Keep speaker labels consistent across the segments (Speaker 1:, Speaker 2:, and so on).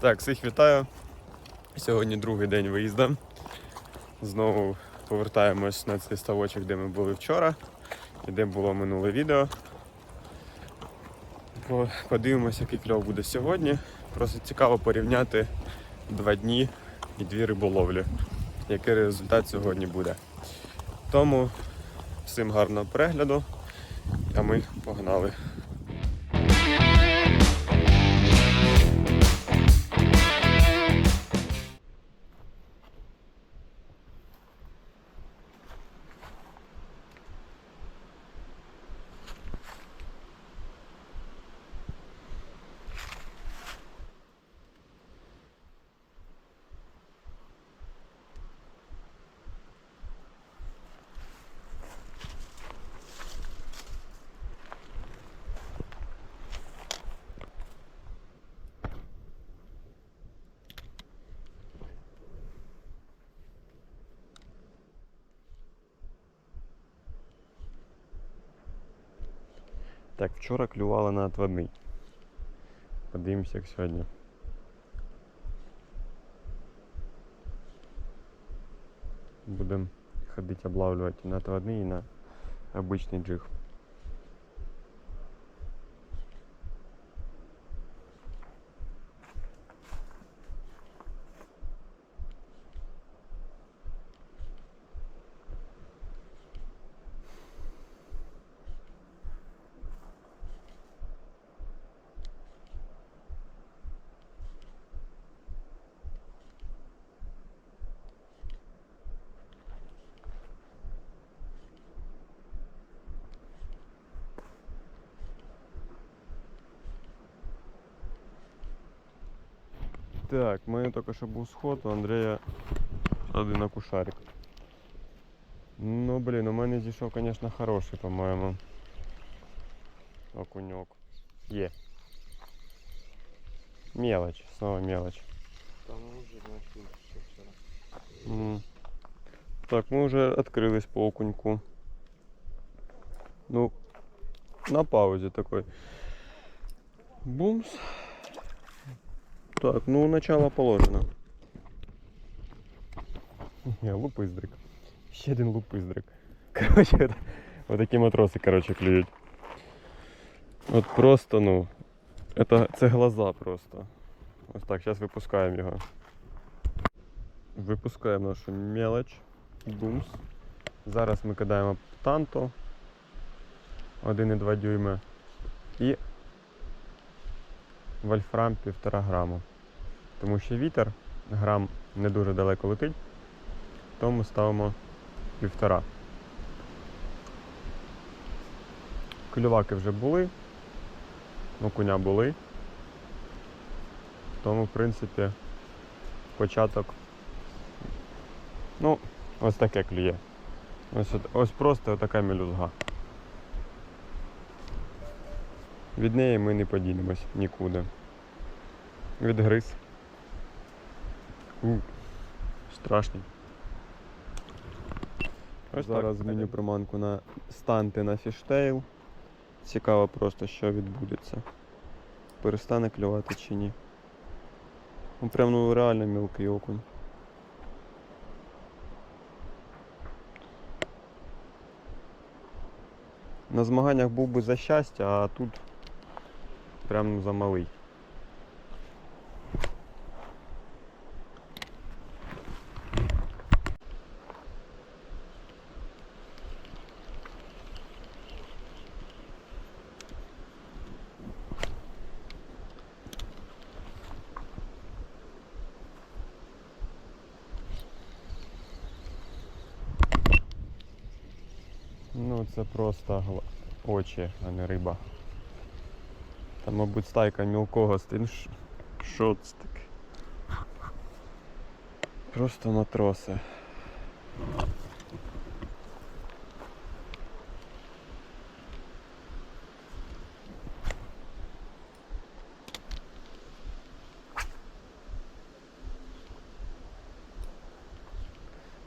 Speaker 1: Так, всіх вітаю. Сьогодні другий день виїзду. Знову повертаємось на цей ставочок, де ми були вчора і де було минуле відео. Подивимося, який кльов буде сьогодні. Просто цікаво порівняти два дні і дві риболовлі. Який результат сьогодні буде. Тому всім гарного перегляду, а ми погнали. Так, вчора клювали на отводний. Подивимося, як сьогодні. Будемо ходити облавлювати на отводний і на обичний джиг. Так, у мене тільки що був сход, у Андрія один акушарик. Ну блін, у мене зійшов, звісно, хороший, по-моєму. Окуньок. Є. Мелочь, снова мелочь.
Speaker 2: Там уже нашли еще вчера.
Speaker 1: М. Так, мы уже открылись по окуньку. Ну, на паузе такой. Бумс. Так, ну начало положено. Не, лупиздрик. Ще один лупиздрик. Вот такі матроси, короче, клюють. От просто, ну, это, це глаза просто. Ось так, зараз випускаємо його. Випускаємо нашу мелоч. Бумс. Зараз ми кидаємо танто 1,2 дюйми і вольфрам 1,5 граму. Тому що вітер грам не дуже далеко летить, тому ставимо 1,5. Клюваки вже були, окуня були. Тому, в принципі, початок Ну, ось таке клює. Ось, ось просто така мелюзга. Від неї ми не подінемось нікуди. Відгриз. У, страшний. Ось зараз зміню приманку на станти на фіштейл. Цікаво просто, що відбудеться. Перестане клювати чи ні. Ну прям ну реально мілкий окунь. На змаганнях був би за щастя, а тут прям за малий. Ну це просто очі, а не риба. Там, мабуть, стайка мілкого це таке? Просто матроси.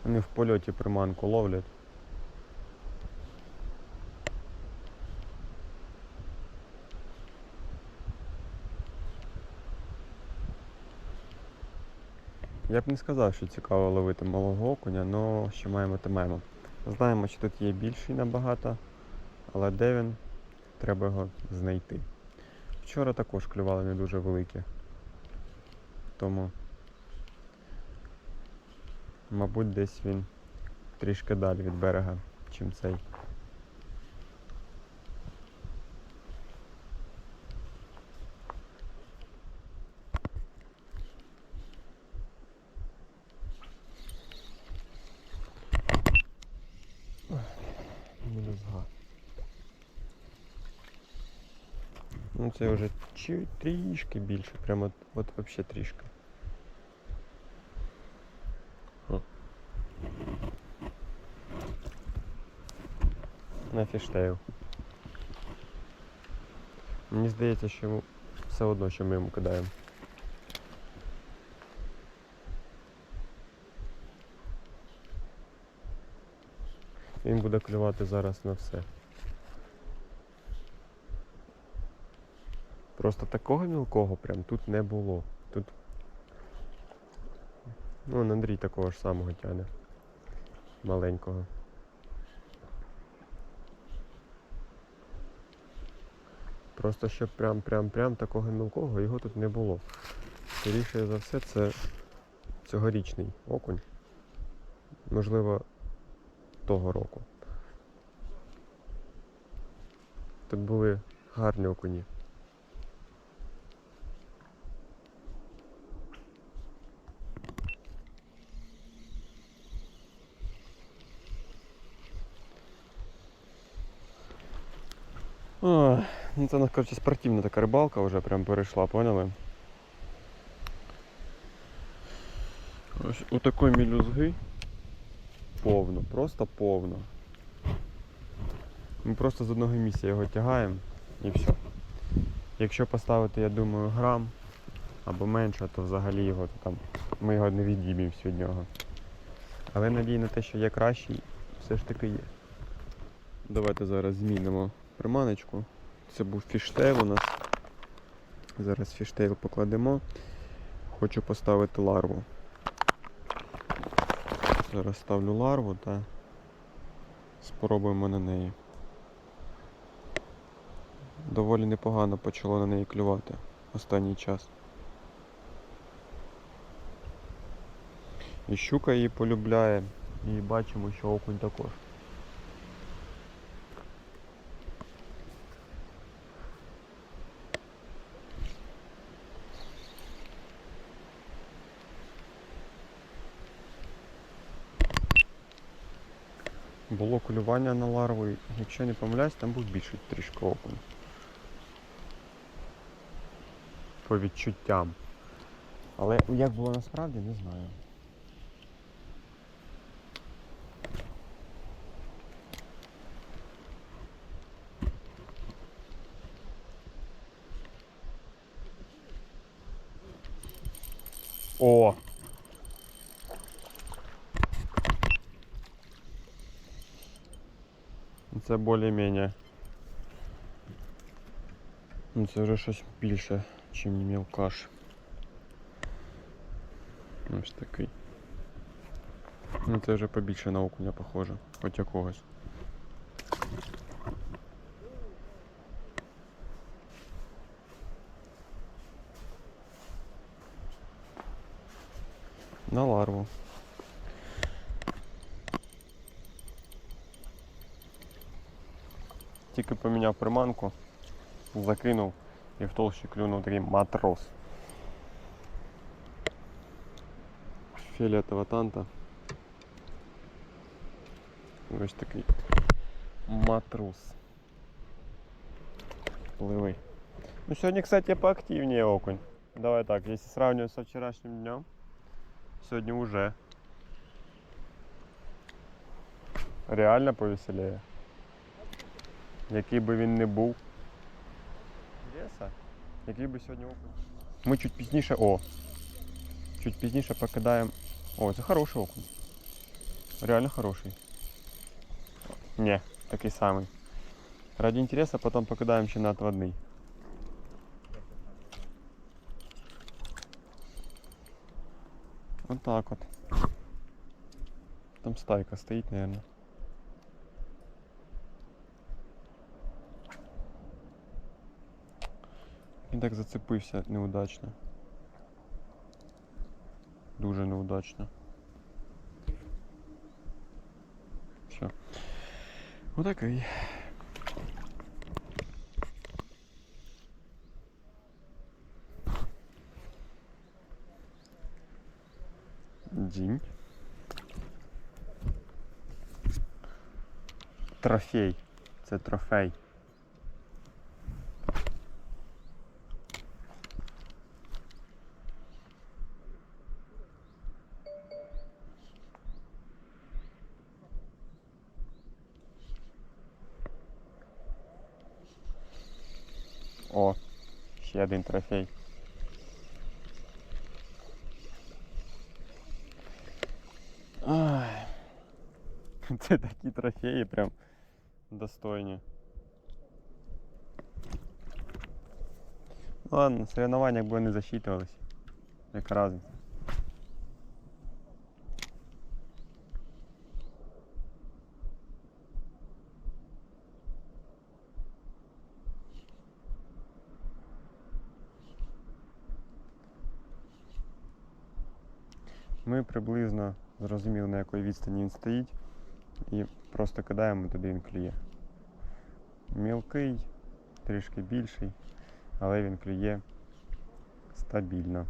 Speaker 1: Вони в польоті приманку ловлять. Я б не сказав, що цікаво ловити малого окуня, але що маємо, то. Знаємо, що тут є більший набагато, але де він, треба його знайти. Вчора також клювали не дуже великі. Тому, мабуть, десь він трішки далі від берега, чим цей. Ну це вже трішки більше, прямо от, от вообще трішки. На фіштейл. Мені здається, що все одно, що ми йому кидаємо. Він буде клювати зараз на все. Просто такого мілкого прям тут не було. Тут. Ну, Андрій такого ж самого тяне. Маленького. Просто щоб прям прям прям такого мілкого його тут не було. Скоріше за все це цьогорічний окунь. Можливо, того року. Тут були гарні окуні. Ну це у коротше, спортивна така рибалка вже прям перейшла, поняли? Ось такої мілюзги повно, просто повно. Ми просто з одного місця його тягаємо і все. Якщо поставити, я думаю, грам або менше, то взагалі його то там, ми його не від'їбімось від нього. Але надій на те, що є кращий, все ж таки є. Давайте зараз змінимо приманочку. Це був фіштейл у нас. Зараз фіштейл покладемо. Хочу поставити ларву. Зараз ставлю ларву та спробуємо на неї. Доволі непогано почало на неї клювати останній час. І щука її полюбляє, і бачимо, що окунь також. Було полювання на ларву, і, якщо не помиляюсь, там був більший трішки окунь. По відчуттям. Але як було насправді, не знаю. О! Це більш-менш. Ну це вже щось більше, ніж мілкаш. Ось такий. Ну це вже побільше на окуня похоже, хоч якогось. На ларву. Тільки поміняв приманку, закинув і в толщі клюнув такий матрос. Фіолетова танта. Ось такий матрос. Пливий. Ну сьогодні, кстати, поактивнее окунь. Давай так, если сравнивать со вчерашним днем, сегодня уже реально повеселее. Який би він не був. Леса? Який би сьогодні окунь? Ми чуть пізніше. О! Чуть пізніше покидаємо. О, це хороший окунь. Реально хороший. Не, такий самий. Ради інтересу потім покидаємо ще на отводний. отак от. Там стайка стоїть, наверное. Так зацепився неудачно. Дуже неудачно. Все. Отакий. Дінь. Трофей. Це трофей. ще один трофей. Ай. Це такі трофеї прям достойні. Ладно, соревновання якби не засчитувались. Яка разниця. Ми приблизно зрозуміли на якій відстані він стоїть і просто кидаємо туди він клює. Мілкий, трішки більший, але він клює стабільно.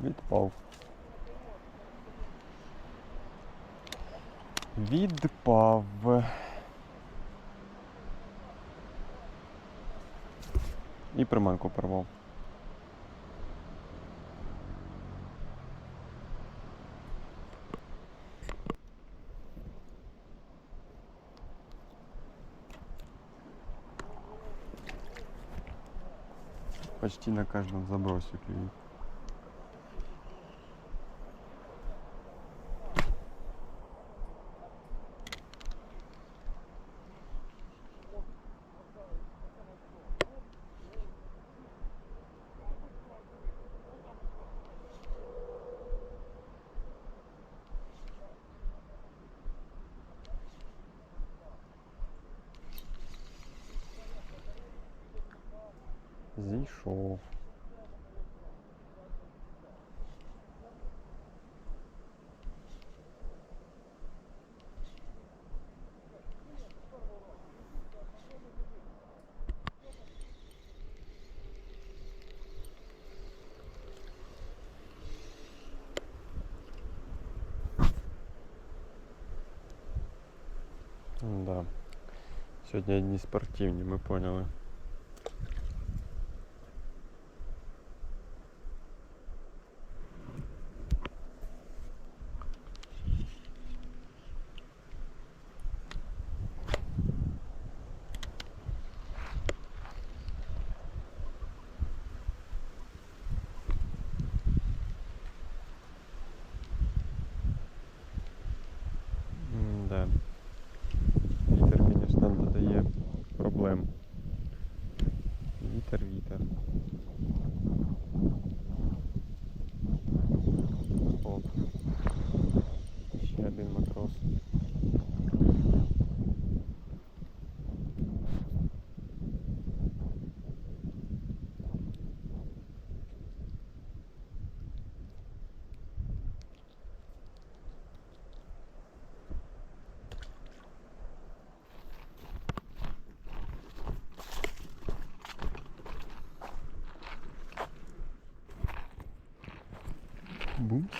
Speaker 1: Відпав. Відпав. І приманку порвав. Почти на каждом забросе клюет. Сьогодні одні спортивні, ми поняли. Да. Вітер, звісно, додає проблем. Вітер, вітер. Оп. Ще один матрос. Бумс.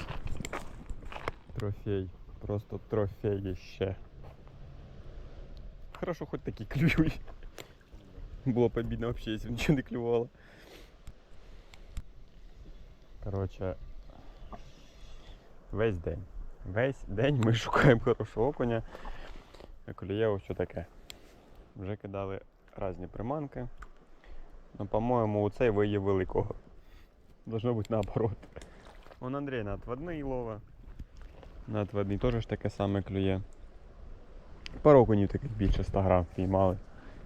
Speaker 1: Трофей. Просто трофеїще. Хорошо, хоч такі клюють. Було б обідно взагалі, якщо нічого не клювало. Коротше, весь день. Весь день ми шукаємо хорошого окуня. А колієво що таке. Вже кидали різні приманки. Ну, по-моєму, у цей виїв великого. Должно бути наоборот. Вон Андрей на отводний лова. На отведний теж ж таке саме клює. Пару окунів таких більше 100 грам піймали.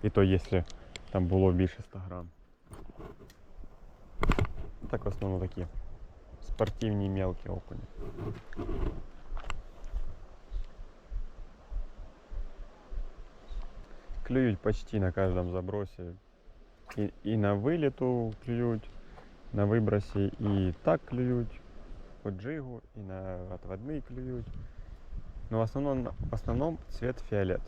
Speaker 1: І то якщо там було більше 100 грам. Так в основному такі спортивні мелкі окуні. Клюють почти на каждом забросе. И, и на вылету клюють, на выбросе и так клюють, по джигу, и на отводный клюють. Но в основном, в основном цвет фиолет.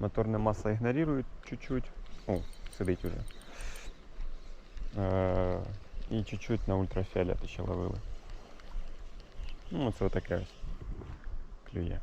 Speaker 1: Моторная масса игнорирует чуть-чуть. О, сидить уже. Е, І чуть-чуть на ультрафіолет ще ловили. Ну, це отаке ось клює.